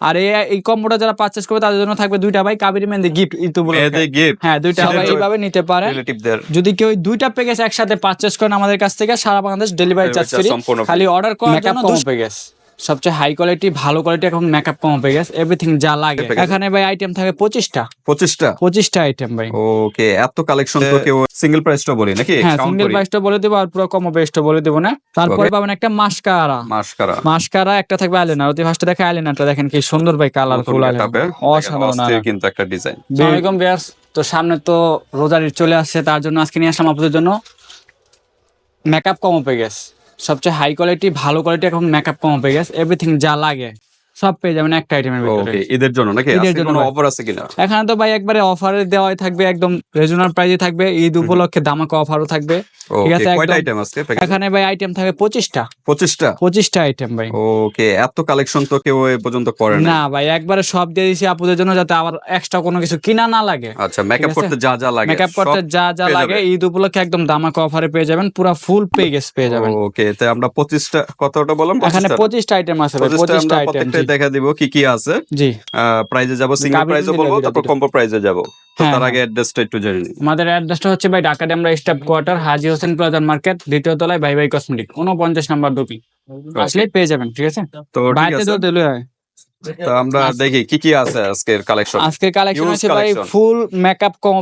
আর এই কম্বোটা যারা পার্চেস করবে তাদের জন্য থাকবে দুইটা ভাই কাবেরি মেহেন্দি গিফট ইতুবুল এতে গিফট হ্যাঁ দুইটা ভাই এইভাবে নিতে পারে। যদি কেউ দুইটা প্যাকেজ একসাথে পারচেজ করেন আমাদের কাছ থেকে সারা বাংলাদেশ ডেলিভারি চার্জ ফ্রি খালি অর্ডার করার জন্য কম প্যাকেজ সবচেয়ে হাই কোয়ালিটি ভালো কোয়ালিটি এখন মেকআপ কম প্যাকেজ এভরিথিং যা লাগে। এখানে ভাই আইটেম থাকে পঁচিশটা। পঁচিশটা? পঁচিশটা আইটেম ভাই। ওকে এত কালেকশন তো কেউ সিঙ্গেল প্রাইসটা বলি নাকি? হ্যাঁ সিঙ্গেল প্রাইসটা বলে দেবো আর পুরো কম প্রাইসটা বলে দেবো না। তারপরে পাবেন একটা মাস্কারা মাস্কারা মাস্কারা একটা থাকবে আইলাইনার অতি ফার্স্টে দেখে আইলাইনারটা দেখেন কি সুন্দর ভাই কালারফুল আইলাইনার অসাধারণ কিন্তু একটা ডিজাইন আসসালামাইকুম বিয়ার্স তো সামনে তো রোজার চলে আসছে তার জন্য আজকে নিয়ে আসলাম আপনাদের জন্য মেকআপ কমো প্যাকেজ সবচেয়ে হাই কোয়ালিটি ভালো কোয়ালিটি এখন মেকআপ কম হয়ে গেছে এভরিথিং যা লাগে। সব পেয়ে যাবেন একটা আইটেমের ভিতরে। ওকে ঈদের জন্য নাকি? আজকে জন্য কোনো অফার আছে কিনা? এখানে তো ভাই একবারে অফারে দেওয়াই থাকবে একদম রিজনাল প্রাইজে থাকবে। ঈদ উপলক্ষে দামাকা অফারও থাকবে। ঠিক আছে, কয়টা আইটেম প্যাকেজ এখানে ভাই আইটেম থাকে পঁচিশটা। পঁচিশটা? পঁচিশটা আইটেম ভাই। ওকে এত কালেকশন তো কেউ এ পর্যন্ত করে না না ভাই একবারে সব দিয়ে দিয়েছি আপুদের জন্য যাতে আবার এক্সট্রা কোনো কিছু কিনা না লাগে। আচ্ছা মেকআপ করতে যা যা লাগে মেকআপ করতে যা যা লাগে। ঈদ উপলক্ষে একদম দামাকা অফারে পেয়ে যাবেন পুরো ফুল প্যাকেজ পেয়ে যাবেন। ওকে তো আমরা পঁচিশটা কতটা বললাম? এখানে 25টা? পঁচিশটা আইটেম আছে 25টা আইটেম দেখা দিব কি কি আছে। জি। প্রাইজে যাব সিঙ্গেল প্রাইজে বলব তারপর কম্বো প্রাইজে যাব। তো হ্যাঁ, তার হ্যাঁ। আগে অ্যাড্রেসটা একটু জেনে নিই। আমাদের অ্যাড্রেসটা হচ্ছে ভাই ঢাকা ডেমরা স্টাফ কোয়ার্টার হাজি হোসেন প্লাজার মার্কেট দ্বিতীয় তলায় ভাই ভাই কসমেটিক উনপঞ্চাশ নাম্বার দোকান। আসলে পেয়ে যাবেন ঠিক আছে? তো বাইতে তো দিলে হয়। তো আমরা দেখি কি কি আছে আজকের কালেকশন আজকে কালেকশন আছে ভাই ফুল মেকআপ কম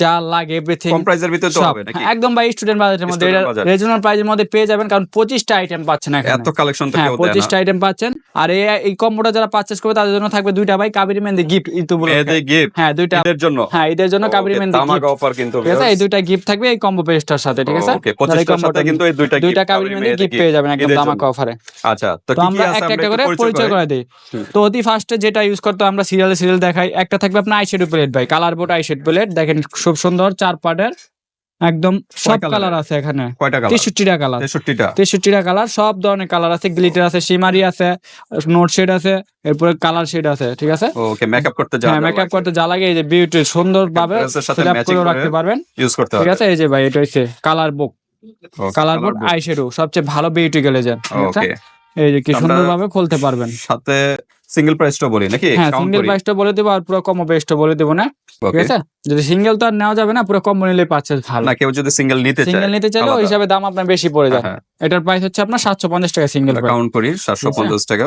যা লাগে এভরিথিং কম প্রাইজের ভিতরে তো হবে নাকি? একদম ভাই স্টুডেন্ট বাজেটের মধ্যে। রিজনাল প্রাইজের মধ্যে পেয়ে যাবেন কারণ পঁচিশটা আইটেম পাচ্ছেন এখানে। এত কালেকশন তো হ্যাঁ কেউ দেয় পঁচিশটা আইটেম পাচ্ছেন। আর এই কম্বোটা যারা পারচেস করবে তাদের জন্য থাকবে দুইটা ভাই কাবেরি মেহেন্দি গিফট ইতুবুল না এতে গিফট হ্যাঁ দুইটা। ঈদের জন্য? হ্যাঁ ঈদের জন্য কাবেরি মেহেন্দি তামাক অফার কিন্তু ঠিক আছে? এই দুইটা গিফট থাকবে এই কম্বো পেজটার সাথে ঠিক আছে? ওকে যারা এই 25টার সাথে কিন্তু এই দুইটা দুইটা কাবেরি মেহেন্দি গিফট পেয়ে যাবেন একদম ঈদের অফারে আচ্ছা তো তো কি কি আমরা আছে একটা আমরা একটা করে পরিচয় করে দিই। তো অতি ফার্স্টে যেটা ইউজ করতো আমরা সিরিয়ালে সিরিয়াল দেখাই। একটা থাকবে আপনার আইশ্যাডো প্লেট ভাই। কালার বোর্ড আইশ্যাডো প্লেট দেখেন খুব সুন্দর চার পার্টের একদম সব কালার আছে এখানে। তেষট্টিটা কালার 63টা তেষট্টিটা কালার সব ধরনের কালার আছে। গ্লিটার আছে শিমারি আছে নোট শেড আছে এরপরে কালার শেড আছে ঠিক আছে? ওকে মেকআপ করতে যা হ্যাঁ মেকআপ করতে যা লাগে এই যে বিউটি সুন্দর ভাবে Dress এর সাথে সেট matching করে রাখতে পারবেন। ইউজ করতে ঠিক আছে? এই যে ভাই এটা হচ্ছে colour book colour board eyeshadow সবচেয়ে ভালো বিউটি গ্লেজার ওকে এই যে কি সুন্দর ভাবে খুলতে পারবেন। সাথে সিঙ্গেল প্রাইসটা বলি নাকি? হ্যাঁ সিঙ্গেল প্রাইসটা বলে দেবো আর পুরো কম্বো প্রাইসটা বলে দেবো না ঠিক আছে? যদি সিঙ্গেল তো আর নেওয়া যাবে না পুরো কম্বো নিলে পাচ্ছে ভালো। না কেউ যদি সিঙ্গেল নিতে চায় সিঙ্গেল নিতে চাইলে ওই হিসাবে দাম আপনার বেশি পড়ে যায় হ্যাঁ এটার প্রাইস হচ্ছে আপনার সাতশো পঞ্চাশ টাকা সিঙ্গেল কাউন্ট করি 750 টাকা।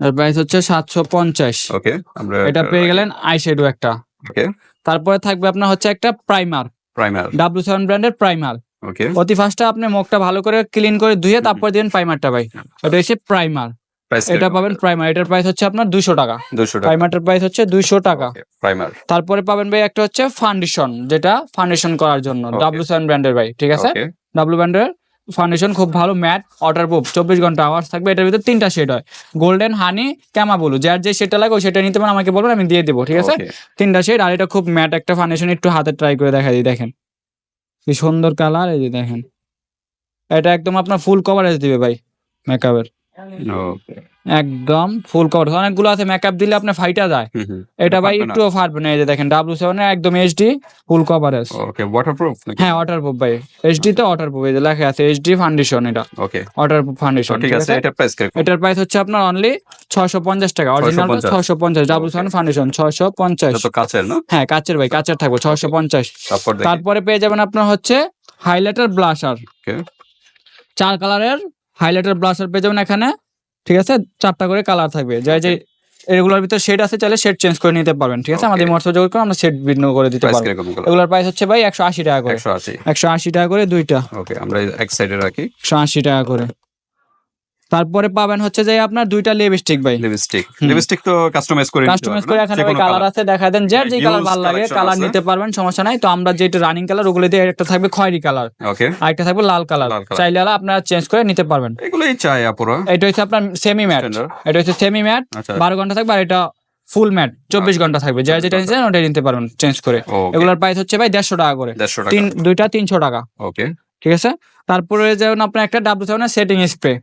এর প্রাইস হচ্ছে সাতশো পঞ্চাশ। ওকে আমরা এটা পেয়ে গেলেন আই আইশ্যাডো একটা। ওকে তারপরে থাকবে আপনার হচ্ছে একটা প্রাইমার প্রাইমার ডাব্লু সেভেন ব্র্যান্ডের প্রাইমার ওকে অতি ফার্স্টে আপনি মুখটা ভালো করে ক্লিন করে ধুয়ে তারপর দিবেন প্রাইমারটা ভাই। এটা হচ্ছে প্রাইমার এটা পাবেন প্রাইমার এটার প্রাইস হচ্ছে আপনার দুশো টাকা। 200 টাকা। প্রাইমারটার প্রাইস হচ্ছে দুইশো টাকা। প্রাইমার তারপরে পাবেন ভাই একটা হচ্ছে ফাউন্ডেশন যেটা ফাউন্ডেশন করার জন্য। ডাব্লু সেভেন ব্র্যান্ডের ভাই ঠিক আছে? ডাব্লু ব্র্যান্ডের ফাউন্ডেশন খুব ভালো ম্যাট ওয়াটার প্রুফ চব্বিশ ঘণ্টা আওয়ার্স থাকবে। এটার ভিতরে তিনটা শেড হয়। গোল্ডেন হানি ক্যামা বলু যার যে সেটা লাগে ওই সেটা নিতে পারেন আমাকে বলবেন আমি দিয়ে দেবো ঠিক আছে? তিনটা শেড আর এটা খুব ম্যাট একটা ফাউন্ডেশন একটু হাতে ট্রাই করে দেখা দিই দেখেন। কি সুন্দর কালার এই যে দেখেন। এটা একদম আপনার ফুল কভারেজ দিবে ভাই মেকআপের ওকে একদম ফুল কভার অনেকগুলো আছে মেকআপ দিলে আপনার ফাইটা যায়। এটা ভাই। একটুও ফাটবে না এই যে দেখেন ডাব্লু সেভেন একদম HD full coverage okay waterproof হ্যাঁ ওয়াটার প্রুফ ভাই এইচডি তো ওয়াটার প্রুফ এই যে লেখা আছে এইচডি ফাউন্ডেশন এটা। ওকে ওয়াটার প্রুফ ফাউন্ডেশন ঠিক আছে? এটা প্রাইস কীরকম? এটার প্রাইস হচ্ছে আপনার অনলি ছয়শো পঞ্চাশ টাকা। অরিজিনাল 650 ছয়শো পঞ্চাশ। ডাবল সেভেন ফাউন্ডেশন ছয়শো পঞ্চাশ। এটা তো কাছের না? হ্যাঁ কাচের ভাই কাচের থাকবে ছয়শো পঞ্চাশ। তারপর দেখি। তারপরে পেয়ে যাবেন আপনার হচ্ছে হাইলাইটার ব্লাশার Okay. চার কালারের হাইলাইটার ব্লাশার পেয়ে যাবেন এখানে। ঠিক আছে? চারটা করে কালার থাকবে। যাই যে এগুলোর ভিতরে শেড আছে চাইলে শেড চেঞ্জ করে নিতে পারবেন। ঠিক আছে? আমাদের মর্স যোগ করে আমরা শেড ভিন্ন করে দিতে পারব। এগুলোর প্রাইস হচ্ছে ভাই একশো আশি টাকা করে। 180 একশো আশি টাকা করে দুইটা। ওকে আমরা এক সাইডে রাখি। একশো আশি টাকা করে। তারপরে পাবেন হচ্ছে যে আপনার দুইটা লিপস্টিক ভাই। লিপস্টিক লিপস্টিক তো কাস্টমাইজ করে কাস্টমাইজ করে এখানে যে ভাই কালার আছে দেখা দেন যার যে কালার ভালো লাগে কালার নিতে পারবেন সমস্যা নাই। তো আমরা যেটা রানিং কালার ওগুলো দিয়ে একটা থাকবে খয়েরি কালার ওকে আরেকটা থাকবে লাল কালার চাইলে আপনারা চেঞ্জ করে নিতে পারবেন। এগুলোই চাই আপুরা। এটা হচ্ছে আপনার সেমি ম্যাট এটা হচ্ছে সেমি ম্যাট আচ্ছা। বারো ঘণ্টা থাকবে আর এটা ফুল ম্যাট চব্বিশ ঘণ্টা থাকবে। যার যেটা নিচ্ছেন ওটা নিতে পারবেন চেঞ্জ করে। এগুলোর প্রাইস হচ্ছে ভাই দেড়শো টাকা করে। তিন দুইটা তিনশো টাকা। ওকে ঠিক আছে? তারপরে যেমন আপনার একটা ডাব্লু সেভেনের সেটিং স্প্রে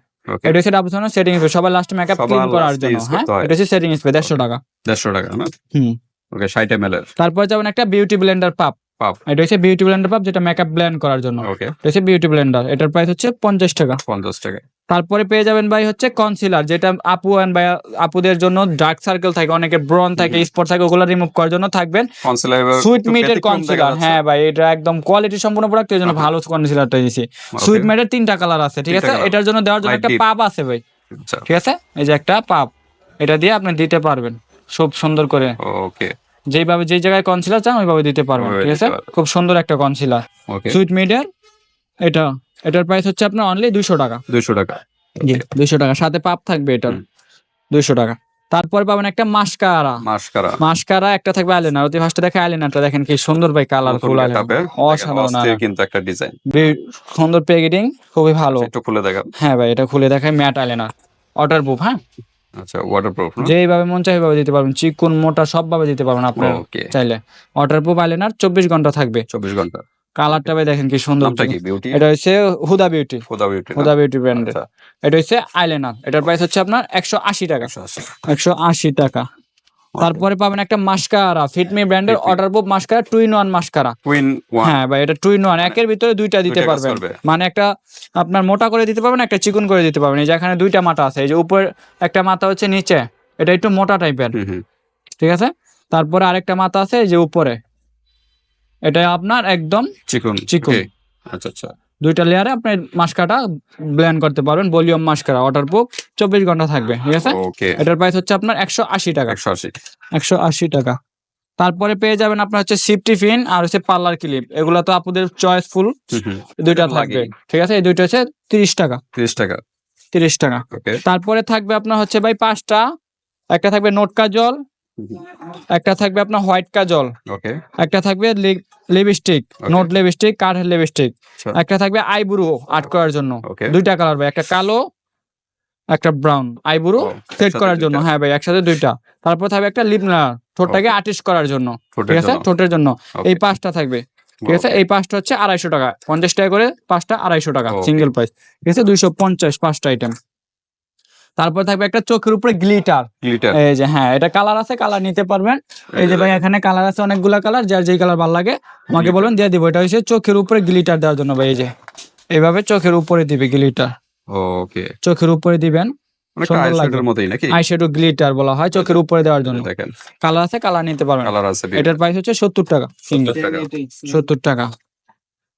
এটা হচ্ছে ডাব্লু সেভেনের সেটিং স্প্রে সবার লাস্ট মেকআপ ক্লিন করার জন্য হ্যাঁ? এটা হচ্ছে সেটিং স্প্রে দেড়শো টাকা। দেড়শো টাকা না? হুম। ওকে 60 ml এর। তারপর যেমন একটা বিউটি ব্লেন্ডার পাপ পাপ এটা হচ্ছে বিউটি ব্লেন্ডার পাপ যেটা মেকআপ ব্লেন্ড করার জন্য। ওকে এটা হচ্ছে বিউটি ব্লেন্ডার এটার প্রাইস হচ্ছে পঞ্চাশ টাকা। পঞ্চাশ টাকা তারপরে পেয়ে যাবেন ভাই হচ্ছে কনসিলার যেটা আপু অ্যান্ড ভাই আপুদের জন্য ডার্ক সার্কেল থাকে অনেকে ব্রন থাকে স্পট থাকে ওগুলো রিমুভ করার জন্য থাকবেন। কনসিলার সুইট মিটের কনসিলার হ্যাঁ ভাই এটা একদম কোয়ালিটি সম্পূর্ণ প্রোডাক্ট এই জন্য ভালো কনসিলারটা দিয়েছি সুইট মিটের তিনটা কালার আছে ঠিক আছে? এটার জন্য দেওয়ার জন্য একটা পাপ আছে ভাই। আচ্ছা। ঠিক আছে? এই যে একটা পাপ এটা দিয়ে আপনি দিতে পারবেন খুব সুন্দর করে। ওকে যেইভাবে যেই জায়গায় কনসিলার চান ওইভাবে দিতে পারবেন ঠিক আছে? খুব সুন্দর একটা কনসিলার ওকে সুইট মিডের এটা। এটার প্রাইস হচ্ছে আপনার অনলি দুইশো টাকা। 200 টাকা। জি দুইশো টাকা। সাথে পাপ থাকবে এটার। দুইশো টাকা। তারপর পাবেন একটা মাস্কারা। মাস্কারা। মাস্কারা একটা থাকবে আইলেনার অতি ফার্স্টে দেখে আইলেনারটা দেখেন কি সুন্দর ভাই কালারফুল কাপে অসাধারণ কিন্তু একটা ডিজাইন সুন্দর প্যাকেটিং খুবই ভালো। একটু খুলে দেখান। হ্যাঁ ভাই এটা খুলে দেখায় ম্যাট আইলেনার অর্ডার বুক হ্যাঁ? আচ্ছা ওয়াটারপ্রুফ না? যেইভাবে মন চাই ভাবে দিতে পারবেন। চিকুন মোটা সবভাবে দিতে পারবেন আপনার ওকে চাইলে। ওয়াটার প্রুফ আইলেনার চব্বিশ ঘণ্টা থাকবে। 24 ঘণ্টা। কালারটা ভাই দেখেন কি সুন্দর এটা হচ্ছে হুদা বিউটি খোদা বিউটি হুদা বিউটি ব্র্যান্ডের এটা হচ্ছে আইলেনার এটার প্রাইস হচ্ছে আপনার একশো আশি টাকা। 180 একশো আশি টাকা। তারপরে পাবেন একটা মাস্কারা ফিটমি ব্র্যান্ডের। Waterproof mascara two in one mascara হ্যাঁ ভাই এটা টু ইন ওয়ান একের ভিতরে দুইটা দিতে পারবেন। মানে একটা আপনার মোটা করে দিতে পারবেন একটা চিকন করে দিতে পারবেন। এই যে এখানে দুইটা মাথা আছে। এই যে উপরে একটা মাথা হচ্ছে নিচে। এটা একটু মোটা টাইপের ঠিক আছে? তারপরে আরেকটা মাথা আছে এই যে উপরে। এটা আপনার একদম চিকুন। চিকুন। আচ্ছা আচ্ছা। দুইটা লেয়ারে আপনি মাস্কাটা ব্লেন্ড করতে পারবেন ভলিউম মাস্কারা ওয়াটার প্রুফ চব্বিশ ঘণ্টা থাকবে ঠিক আছে? এটার প্রাইস হচ্ছে আপনার একশো আশি টাকা। 180 একশো আশি টাকা। তারপরে পেয়ে যাবেন আপনার হচ্ছে সিফটি ফিন আর হচ্ছে পার্লার ক্লিপ এগুলো তো আপনাদের চয়েসফুল দুইটা থাকবে ঠিক আছে? এই দুইটা হচ্ছে তিরিশ টাকা। 30 টাকা। তিরিশ টাকা। ওকে তারপরে থাকবে আপনার হচ্ছে ভাই পাঁচটা। একটা থাকবে নোট কাজল একটা থাকবে আপনার হোয়াইট কাজল ওকে। একটা থাকবে লিপস্টিক নোট লিপস্টিক কাঠের লিপস্টিক। আচ্ছা। একটা থাকবে আইব্রু আর্ট করার জন্য। দুইটা কালার ভাই একটা কালো একটা ব্রাউন। আইব্রু সেট করার জন্য। হ্যাঁ ভাই একসাথে দুইটা। তারপর থাকবে একটা লিপ ঠোঁটটাকে আর্টিস্ট করার জন্য। ঠিক আছে? ঠোঁটের জন্য। এই পাঁচটা থাকবে। ঠিক আছে? এই পাঁচটা হচ্ছে আড়াইশো টাকা। পঞ্চাশ টাকা করে পাঁচটা আড়াইশো টাকা সিঙ্গেল প্রাইস ঠিক আছে? দুইশো পঞ্চাশ পাঁচটা আইটেম তারপর থাকবে একটা চোখের উপরে গ্লিটার। গ্লিটার। এই যে হ্যাঁ এটা কালার আছে কালার নিতে পারবেন। এই যে ভাই এখানে কালার আছে অনেকগুলা কালার যার যেই কালার ভালো লাগে আমাকে. বলুন দিয়ে দিব। এটা হচ্ছে চোখের উপরে গ্লিটার দেওয়ার জন্য ভাই এই যে। এইভাবে চোখের উপরে দিবে গ্লিটার। ওকে। চোখের উপরে দিবেন। আইশ্যাডো গ্লিটার বলা হয় চোখের উপরে দেওয়ার জন্য। দেখেন। কালার আছে কালার নিতে পারবেন। এটার প্রাইস হচ্ছে সত্তর টাকা। সিঙ্গেল সত্তর টাকা।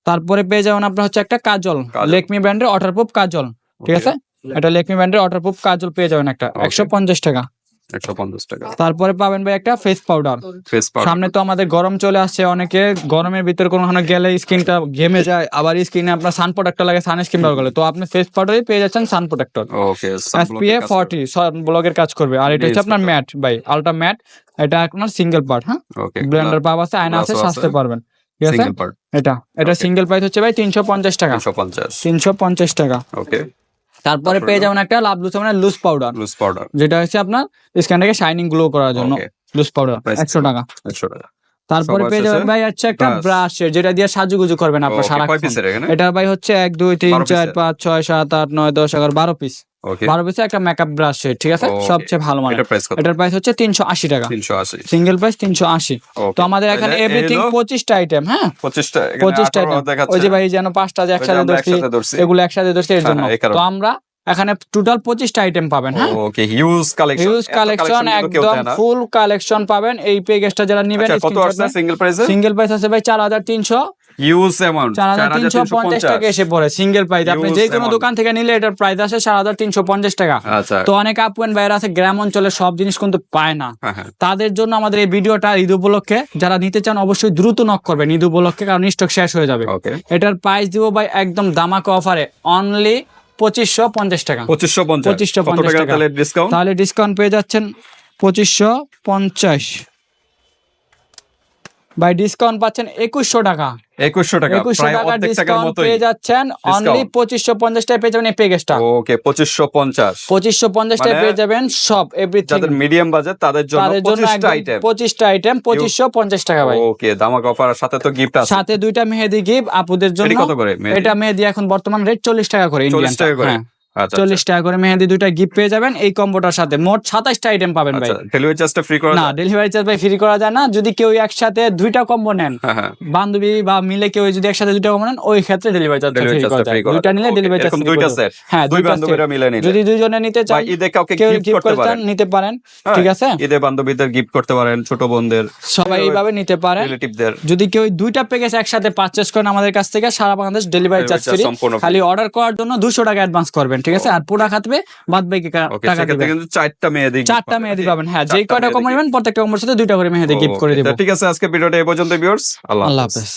তারপরে পেয়ে যাবেন আপনার হচ্ছে একটা কাজল। কাজল। লেকমি ব্র্যান্ডের ওয়াটারপ্রুফ কাজল। ঠিক আছে? এটা লেকমি ব্র্যান্ডের ওয়াটারপ্রুফ কাজল পেয়ে যাবেন একটা. একশো পঞ্চাশ টাকা। 150 টাকা। তারপরে পাবেন ভাই একটা ফেস পাউডার ফেস পাউডার সামনে তো আমাদের গরম চলে আসছে অনেকে। গরমের ভিতরে কোনো গেলে স্কিনটা ঘেমে যায়। আবার স্কিনে আপনার সান প্রোটেক্টর লাগে সান স্ক্রিন ব্যবহার করলে। তো আপনি ফেস পাউডারই পেয়ে যাচ্ছেন sun protector okay SPF forty ব্লগের কাজ করবে। আর এটা হচ্ছে আপনার ম্যাট ভাই। আলট্রা ম্যাট এটা আপনার সিঙ্গেল পার্ট হ্যাঁ? ওকে ব্লেন্ডার পাব আছে আয়না আছে সাজতে পারবেন। এটা। এটা সিঙ্গেল প্রাইস হচ্ছে ভাই তিনশো পঞ্চাশ টাকা। 150 তিনশো পঞ্চাশ টাকা। ওকে তারপরে পেয়ে যাবেন একটা লাভ লুজ মানে লুজ পাউডার লুজ পাউডার যেটা হচ্ছে আপনার স্ক্যানটাকে শাইনিং গ্লো করার জন্য। লুস লুজ পাউডার একশো টাকা। 100 টাকা। তারপরে পেয়ে যাবেন ভাই হচ্ছে একটা brush। ব্রাশ যেটা দিয়ে সাজুগুজু করবেন আপনার Okay, সারা কয় পিসের এখানে? এটা ভাই হচ্ছে এক দুই তিন 12 চার? পাঁচ ছয় সাত আট নয় দশ এগারো বারো পিস বারো পিসে একটা মেকআপ ব্রাশ ঠিক আছে? সবচেয়ে ভালো মানে প্রাইস এটার প্রাইস হচ্ছে তিনশো আশি টাকা। সিঙ্গেল প্রাইস তিনশো আশি। তো আমাদের এখানে এভরিথিং পঁচিশটা আইটেম হ্যাঁ? 25 টা এখানে পঁচিশটা আইটেম ওই যে ভাই যেন পাঁচটা যে একসাথে ধরছি এগুলো একসাথে ধরছি এর হ্যাঁ, জন্য। তো আমরা এখানে টোটাল পঁচিশটা আইটেম পাবেন হ্যাঁ? Okay huge collection huge collection একদম ফুল কালেকশন পাবেন। এই পেজটা যারা নিবেন আচ্ছা কত আসছে সিঙ্গেল প্রাইসে সিঙ্গেল প্রাইস আছে ভাই চার হাজার তিনশো। হিউজ অ্যামাউন্ট চার হাজার তিনশো পঞ্চাশ টাকা এসে পড়ে সিঙ্গেল প্রাইস আপনি যে কোনো দোকান থেকে নিলে এটার প্রাইস আসে চার হাজার তিনশো পঞ্চাশ টাকা। আচ্ছা। তো অনেক আপুয়েন বাইরে আছে গ্রাম অঞ্চলে সব জিনিস কিন্তু পায় না। হ্যাঁ হ্যাঁ। তাদের জন্য আমাদের এই ভিডিওটা ঈদ উপলক্ষে যারা নিতে চান অবশ্যই দ্রুত নক করবেন ঈদ উপলক্ষে কারণ স্টক শেষ হয়ে যাবে। এটার প্রাইস দিব ভাই একদম দামাকা অফারে অনলি পঁচিশশো পঞ্চাশ টাকা। 2550 2550 কত টাকা টাকা। তাহলে ডিসকাউন্ট তাহলে ডিসকাউন্ট পেয়ে যাচ্ছেন পঁচিশশো পঞ্চাশ। বাই ডিসকাউন্ট পাচ্ছেন একুশশো টাকা। 2100 টাকা একুশশো টাকা ডিসকাউন্ট পেয়ে যাচ্ছেন অনলি পঁচিশশো পঞ্চাশ টাকা পেয়ে যাবেন এই প্যাকেজটা ওকে 2550 পঁচিশশো পঞ্চাশ টাকা মানে পেয়ে যাবেন সব এভরিথিং যাদের মিডিয়াম বাজেট তাদের জন্য আইটেম পঁচিশটা আইটেম পঁচিশশো পঞ্চাশ টাকা ভাই। ওকে দামাক অফার সাথে তো গিফট আছে। সাথে দুইটা মেহেদি গিফট আপুদের জন্য কত করে? এটা মেহেদি এখন বর্তমান রেট চল্লিশ টাকা করে চল্লিশ টাকা করে? হ্যাঁ আচ্ছা। চল্লিশ টাকা করে মেহেদি দুইটা গিফট পেয়ে যাবেন এই কম্বোটার সাথে। মোট সাতাশটা আইটেম পাবেন ভাই। আচ্ছা ডেলিভারি চার্জটা ফ্রি করা না ডেলিভারি চার্জ ভাই ফ্রি করা যায় না। যদি কেউ একসাথে দুইটা কম্বো নেন হ্যাঁ হ্যাঁ। বান্ধবী বা মিলে কেউ যদি একসাথে দুইটা কম্বো নেন ওই ক্ষেত্রে ডেলিভারি চার্জ ফ্রি করা যায়। দুইটা নিলে ডেলিভারি চার্জ দুইটা সেট হ্যাঁ দুই বান্ধবীরা মিলে নিলে। যদি দুইজনে নিতে চান ঈদে কাউকে কেউ গিফট করতে পারেন। নিতে পারেন। হ্যাঁ, ঠিক আছে? ঈদে বান্ধবীদের গিফট করতে পারেন ছোট বোনদের। সবাই এইভাবে নিতে পারেন। রিলেটিভদের যদি কেউ দুইটা প্যাকেজ একসাথে পারচেস করেন আমাদের কাছ থেকে সারা বাংলাদেশ ডেলিভারি চার্জ ফ্রি খালি অর্ডার করার জন্য দুশো টাকা অ্যাডভান্স করবেন। ঠিক আছে? আর পুরা খাতবে বাদ বাকি টাকা দিবেন কিন্তু চারটা gift চারটা মেয়েদি মেহেদি পাবেন। হ্যাঁ যেই কয়টা মেহেদি নেবেন প্রত্যেকটা কম্বোর সাথে দুইটা করে মেহেদি গিফট করে Okay, ঠিক আছে আজকে ভিডিওটা এই পর্যন্ত ভিউয়ার্স আল্লাহ হাফেজ।